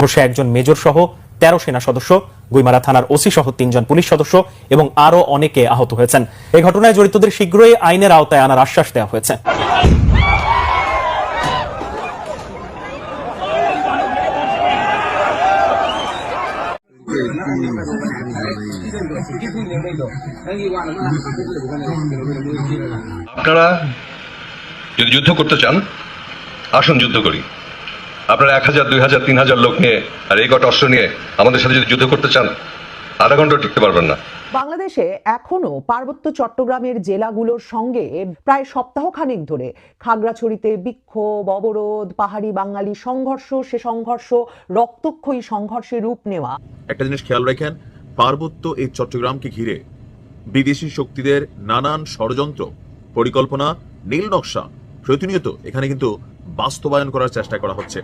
ঘোষে একজন মেজর সহ তেরো সেনা সদস্য, গুইমারা থানার ওসি সহ তিনজন পুলিশ সদস্য এবং আরও অনেকে আহত হয়েছেন। এই ঘটনায় জড়িতদের শীঘ্রই আইনের আওতায় আনার আশ্বাস দেওয়া হয়েছে। আপনারা যদি যুদ্ধ করতে চান আসুন যুদ্ধ করি। আপনারা এক হাজার দুই হাজার তিন হাজার লোক নিয়ে আর এই কটা অস্ত্র নিয়ে আমাদের সাথে যদি যুদ্ধ করতে চান আধা ঘণ্টা টিকতে পারবেন না। বাংলাদেশে এখনও পার্বত্য চট্টগ্রামের জেলাগুলোর সঙ্গে প্রায় সপ্তাহখানেক ধরে খাগড়াছড়িতে বিক্ষোভ অবরোধ পাহাড়ি বাঙালি সংঘর্ষ সে সংঘর্ষ রক্তক্ষয়ী সংঘর্ষে রূপ নেওয়া। একটা জিনিস খেয়াল রাখেন পার্বত্য এই চট্টগ্রামকে ঘিরে বিদেশি শক্তিদের নানান ষড়যন্ত্র পরিকল্পনা নীল নকশা প্রতিনিয়ত এখানে কিন্তু বাস্তবায়ন করার চেষ্টা করা হচ্ছে।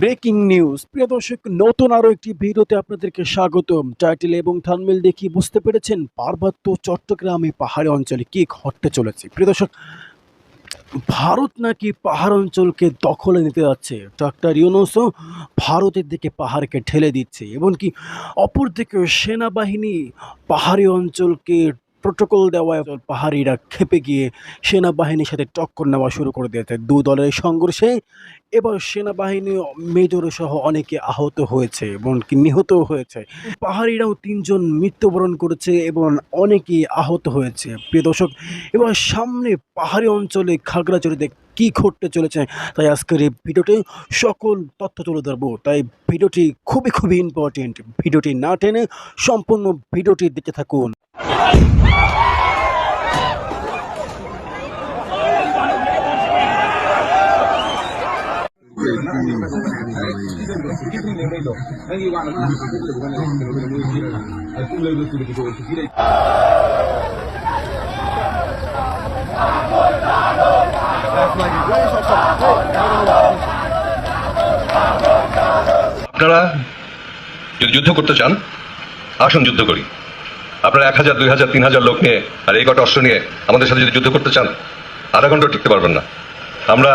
Breaking news. প্রিয় দর্শক, নতুন আরও একটি ভিডিওতে আপনাদেরকে স্বাগতম। টাইটেল এবং থানমেল দেখি বুঝতে পেরেছেন পার্বত্য চট্টগ্রামে পাহাড়ি অঞ্চলে কি ঘটতে চলেছে। প্রিয় দর্শক, ভারত নাকি পাহাড় অঞ্চলকে দখলে নিতে যাচ্ছে। ডক্টর ইউনুসও ভারতের দিকে পাহাড়কে ঠেলে দিচ্ছে। এমনকি অপরদিকে সেনাবাহিনী পাহাড়ি অঞ্চলকে প্রোটোকল দেওয়ায় পাহাড়িরা খেপে গিয়ে সেনাবাহিনীর সাথে টক্কর নেওয়া শুরু করে দিয়েছে। দু দলের সংঘর্ষে এবার সেনাবাহিনী মেজর সহ অনেকে আহত হয়েছে এবং নিহত হয়েছে। পাহাড়িরাও তিনজন মৃত্যুবরণ করেছে এবং অনেকেই আহত হয়েছে। প্রিয় দর্শক, এবার সামনে পাহাড়ি অঞ্চলে খাগড়াছড়িতে কি ঘটতে চলেছে তাই আজকের এই ভিডিওটি সকল তথ্য তুলে ধরবো। তাই ভিডিওটি খুবই খুবই ইম্পর্টেন্ট ভিডিওটি না টেনে সম্পূর্ণ ভিডিওটি দেখতে থাকুন। আপনারা যদি যুদ্ধ করতে চান, আসুন যুদ্ধ করি। আপনারা এক হাজার, দুই হাজার, তিন হাজার লোক নিয়ে আর এই কটা অস্ত্র নিয়ে আমাদের সাথে যদি যুদ্ধ করতে চান, আধা ঘণ্টা টিকতে পারবেন না। আমরা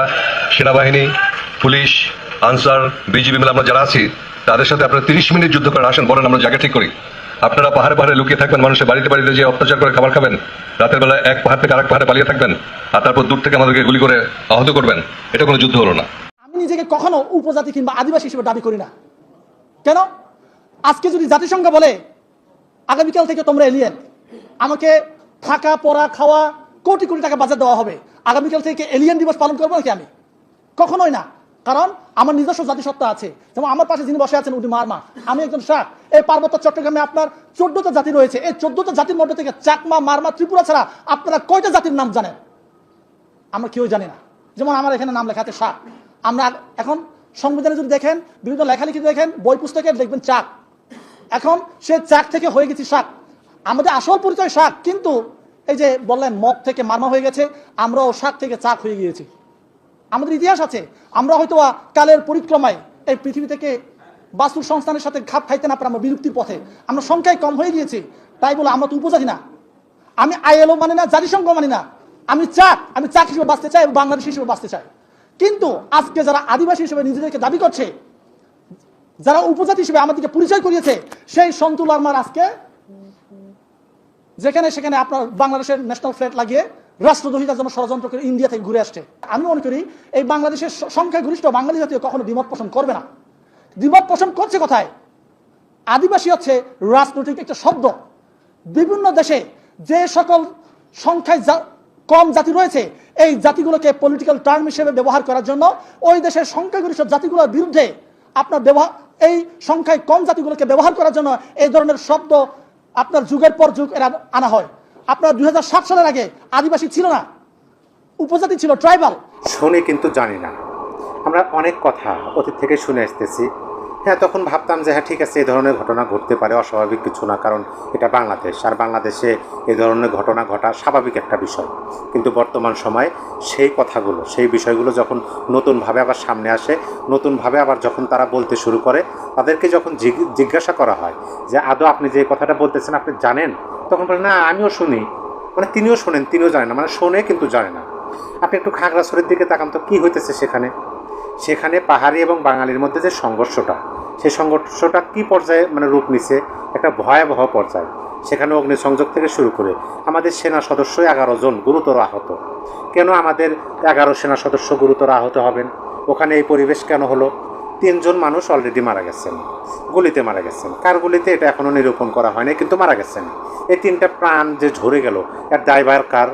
সেনাবাহিনী পুলিশ, আনসার, বিজিবি মিলে আমরা যারা আছি, তাদের সাথে আপনারা তিরিশ মিনিট যুদ্ধ করেন, আসেন, বলেন, আমরা জায়গা ঠিক করি। আপনারা পাহাড়ে পাহাড়ে লুকিয়ে থাকবেন, মানুষের বাড়িতে বাড়িতে যে অত্যাচার করে খাবার খাবেন। রাতের বেলা এক পাহাড় থেকে আরেক পাহাড়ে পালিয়ে থাকবেন আর তারপর দূর থেকে আমাদেরকে গুলি করে আহত করবেন। এটা কোনো যুদ্ধ হলো না। আমি নিজেকে কখনো উপজাতি কিংবা আদিবাসী হিসেবে দাবি করি না। কেন? আজকে যদি জাতিসংঘ বলে, আগামীকাল থেকে তোমরা এলিয়েন আমাকে থাকা, পড়া, খাওয়া, কোটি কোটি টাকা বাজার দেওয়া হবে। আগামীকাল থেকে এলিয়েন দিবস পালন করব নাকি আমি? কখনোই না। কারণ আমার নিজস্ব জাতিসত্তা আছে। যেমন আমার পাশে যিনি বসে আছেন, উনি মারমা। আমি একজন শাক এই পার্বত্য চট্টগ্রামে আপনার চোদ্দটা জাতি রয়েছে। এই চোদ্দটা জাতির মধ্যে থেকে চাকমা, মারমা, ত্রিপুরা ছাড়া আপনারা কয়টা জাতির নাম জানেন? আমরা কেউ জানি না। যেমন আমার এখানে নাম লেখা আছে শাক আমরা এখন সংবিধানে যদি দেখেন, বিভিন্ন লেখালেখি দেখেন, বই পুস্তকে দেখবেন চাক। এখন সে চাক থেকে হয়ে গেছি শাক। আমাদের আসল পরিচয় শাক, কিন্তু এই যে বললেন মগ থেকে মারমা হয়ে গেছে, আমরাও শাক থেকে চাক হয়ে গিয়েছি। আমাদের ইতিহাস আছে। আমরা হয়তো কালের পরিক্রমায় এই পৃথিবী থেকে বাস্তুর সংস্থানের সাথে খাপ খাইতে না পারে আমরা বিলুপ্তির পথে। আমরা সংখ্যায় কম হয়ে গিয়েছি, তাই বলে আমরা তো উপজাতি না। আমি আইএলও মানি না, জাতিসংঘ মানি না। আমি চাক আমি চাক হিসেবে বাঁচতে চাই এবং বাংলাদেশ হিসেবে বাঁচতে চাই। কিন্তু আজকে যারা আদিবাসী হিসেবে নিজেদেরকে দাবি করছে, যারা উপজাতি হিসেবে আমাদেরকে পরিচয় করিয়েছে, সেই সন্তুল আরমার আজকে যেখানে সেখানে আপনার বাংলাদেশের ন্যাশনাল ফ্ল্যাগ লাগিয়ে রাষ্ট্রদ্রোহিতার জন্য ষড়যন্ত্র করে ইন্ডিয়া থেকে ঘুরে আসছে। আমি মনে করি এই বাংলাদেশের সংখ্যাগরিষ্ঠ বাঙালি জাতীয় কখনো দ্বিমত পোষণ করবে না। দ্বিমত পোষণ করছে কোথায়? আদিবাসী হচ্ছে রাজনৈতিক একটা শব্দ। বিভিন্ন দেশে যে সকল সংখ্যায় কম জাতি রয়েছে, এই জাতিগুলোকে পলিটিক্যাল টার্ম হিসেবে ব্যবহার করার জন্য ওই দেশের সংখ্যাগরিষ্ঠ জাতিগুলোর বিরুদ্ধে আপনার ব্যবহার এই সংখ্যায় কম জাতিগুলোকে ব্যবহার করার জন্য এই ধরনের শব্দ আপনার যুগের পর যুগ এরা আনা হয়। আপনার দুই সালের আগে আদিবাসী ছিল না, উপজাতি ছিল ট্রাইবাল শুনে কিন্তু জানি না। আমরা অনেক কথা অতীত থেকে শুনে আসতেছি। হ্যাঁ তখন ভাবতাম যে হ্যাঁ ঠিক আছে, এই ধরনের ঘটনা ঘটতে পারে, অস্বাভাবিক কিছু না, কারণ এটা বাংলাদেশ। আর বাংলাদেশে এই ধরনের ঘটনা ঘটা স্বাভাবিক একটা বিষয়। কিন্তু বর্তমান সময়ে সেই কথাগুলো, সেই বিষয়গুলো যখন নতুনভাবে আবার সামনে আসে, নতুনভাবে আবার যখন তারা বলতে শুরু করে, তাদেরকে যখন জিজ্ঞ- জিজ্ঞাসা করা হয় যে, আদৌ, আপনি যে কথাটা বলতেছেন, আপনি জানেন? তখন বলে, না, আমিও শুনি। মানে তিনিও শোনেন, তিনিও জানেন না মানে শোনে কিন্তু জানে না। আপনি একটু খাগড়াছড়ির দিকে তাকান তো, কী হইতেছে সেখানে? সেখানে পাহাড়ি এবং বাঙালির মধ্যে যে সংঘর্ষটা সেই সংঘর্ষটা কি পর্যায়ে মানে রূপ নিছে? একটা ভয়াবহ পর্যায়ে। সেখানে অগ্নিসংযোগ থেকে শুরু করে আমাদের সেনা সদস্য এগারো জন গুরুতর আহত। কেন আমাদের এগারো সেনা সদস্য গুরুতর আহত হবেন? ওখানে এই পরিবেশ কেন হলো? তিনজন মানুষ অলরেডি মারা গেছেন। গুলিতে মারা গেছেন। কার গুলিতে? এটা এখনও নিরূপণ করা হয়নি, কিন্তু মারা গেছেন। এই তিনটা প্রাণ যে ঝরে গেল, এর দায়ভার কার?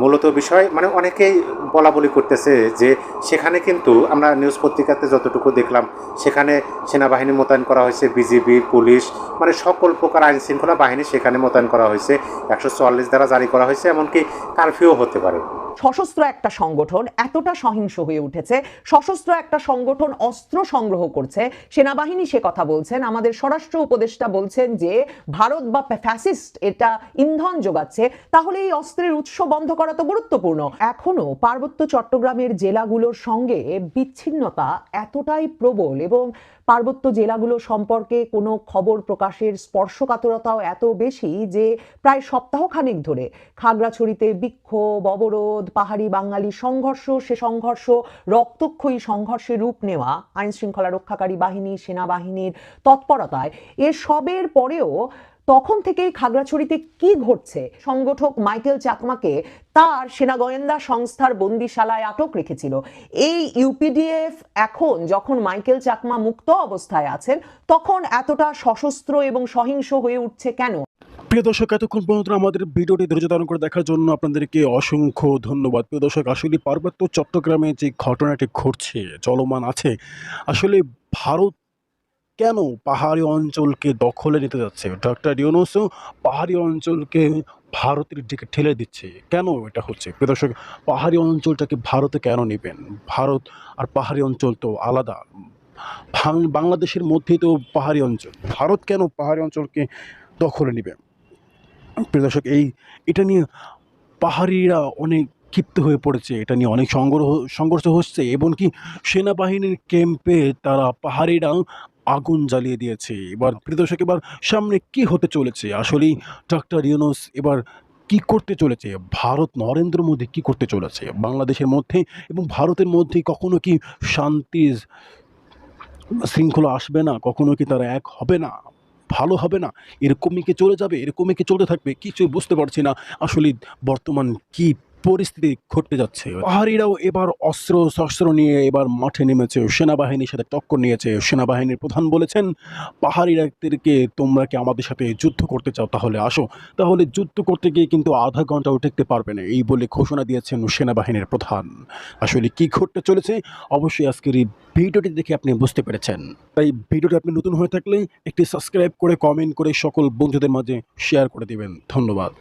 মূলত বিষয় মানে অনেকেই বলা বলি করতেছে যে সেখানে কিন্তু আমরা নিউজ পত্রিকাতে যতটুকু দেখলাম, সেখানে সেনাবাহিনী মোতায়েন করা হয়েছে, বিজিবি, পুলিশ মানে সকল প্রকার আইন শৃঙ্খলা বাহিনী সেখানে মোতায়েন করা হয়েছে। একশো চুয়াল্লিশ দ্বারা জারি করা হয়েছে, এমনকি কারফিউ হতে পারে। সশস্ত্র একটা সংগঠন এতটা সহিংস হয়ে উঠেছে, সশস্ত্র একটা সংগঠন অস্ত্র সংগ্রহ করছে। সেনাবাহিনী সে কথা বলছেন, আমাদের স্বরাষ্ট্র উপদেষ্টা বলছেন যে, ভারত বা ফ্যাসিস্ট এটা ইন্ধন যোগাচ্ছে, তাহলে এই অস্ত্রের উৎস বন্ধ করা তো গুরুত্বপূর্ণ। এখনও পার্বত্য চট্টগ্রামের জেলাগুলোর সঙ্গে বিচ্ছিন্নতা এতটাই প্রবল এবং পার্বত্য জেলাগুলো সম্পর্কে কোনো খবর প্রকাশের স্পর্শকাতরতাও এত বেশি যে প্রায় সপ্তাহখানেক ধরে খাগড়াছড়িতে বিক্ষোভ অবরোধ পাহাড়ি বাঙালি সংঘর্ষ, সে সংঘর্ষ, রক্তক্ষয়ী সংঘর্ষে রূপ নেওয়া, আইনশৃঙ্খলা রক্ষাকারী বাহিনী, সেনাবাহিনীর তৎপরতায়, এসবের পরেও তখন থেকেই খাগড়াছড়িতে কি ঘটছে? সংগঠক মাইকেল চাকমাকে তার সেনা গোয়েন্দা সংস্থার বন্দিশালায় আটক রেখেছিল। এই ইউপিডিএফ এখন যখন মাইকেল চাকমা মুক্ত অবস্থায় আছেন, তখন এতটা সশস্ত্র এবং সহিংস হয়ে উঠছে কেন? প্রিয় দর্শক, এতক্ষণ পর্যন্ত আমাদের ভিডিওটি ধৈর্য ধারণ করে দেখার জন্য আপনাদেরকে অসংখ্য ধন্যবাদ। প্রিয় দর্শক, আসলে পার্বত্য চট্টগ্রামে যে ঘটনাটি ঘটছে, চলমান আছে, আসলে ভারত কেন পাহাড়ি অঞ্চলকে দখলে নিতে যাচ্ছে? ডক্টর ইউনুসও পাহাড়ি অঞ্চলকে ভারতের দিকে ঠেলে দিচ্ছে। কেন এটা হচ্ছে? প্রিয় দর্শক, পাহাড়ি অঞ্চলটাকে ভারতে কেন নেবেন? ভারত আর পাহাড়ি অঞ্চল তো আলাদা। বাংলাদেশের মধ্যেই তো পাহাড়ি অঞ্চল। ভারত কেন পাহাড়ি অঞ্চলকে দখলে নেবে? প্রিয় দর্শক, এই, এটা নিয়ে পাহাড়িরা অনেক ক্ষিপ্ত হয়ে পড়েছে। এটা নিয়ে অনেক সংগ্রহ, সংঘর্ষ হচ্ছে। এবং কি সেনাবাহিনীর ক্যাম্পে তারা পাহাড়িরা আগুন জ্বালিয়ে দিয়েছে। এবার প্রিয় দর্শক এবার সামনে কি হতে চলেছে? আসলেই ডক্টর ইউনুস এবার কি করতে চলেছে? ভারত নরেন্দ্র মোদী কি করতে চলেছে? বাংলাদেশের মধ্যে এবং ভারতের মধ্যে কখনো কি শান্তি শৃঙ্খলা আসবে না? কখনো কি তারা এক হবে না? ভালো হবে না? এরকমই কি চলে যাবে? এরকমই কি চলতে থাকবে? কিছু বুঝতে পারছি না। আসলে বর্তমান কি পরিস্থিতি ঘটতে যাচ্ছে। পাহাড়িরাও এবার অস্ত্র, শস্ত্র নিয়ে এবার মাঠে নেমেছে। সেনাবাহিনীর সাথে টক্কর নিয়েছে। সেনাবাহিনীর প্রধান বলেছেন পাহাড়িরাদেরকে তোমরা কি আমাদের সাথে যুদ্ধ করতে চাও তাহলে? আসো। তাহলে যুদ্ধ করতে গিয়ে কিন্তু আধা ঘন্টাও টেকতে পারবে না, এই বলে ঘোষণা দিয়েছেন সেনাবাহিনীর প্রধান। আসলে কি ঘটতে চলেছে? অবশ্যই আজকের এই ভিডিওটি দেখে আপনি বুঝতে পেরেছেন। তাই ভিডিওটি আপনি নতুন হয়ে থাকলে একটি সাবস্ক্রাইব করে, কমেন্ট করে সকল বন্ধুদের মাঝে শেয়ার করে দিবেন। ধন্যবাদ।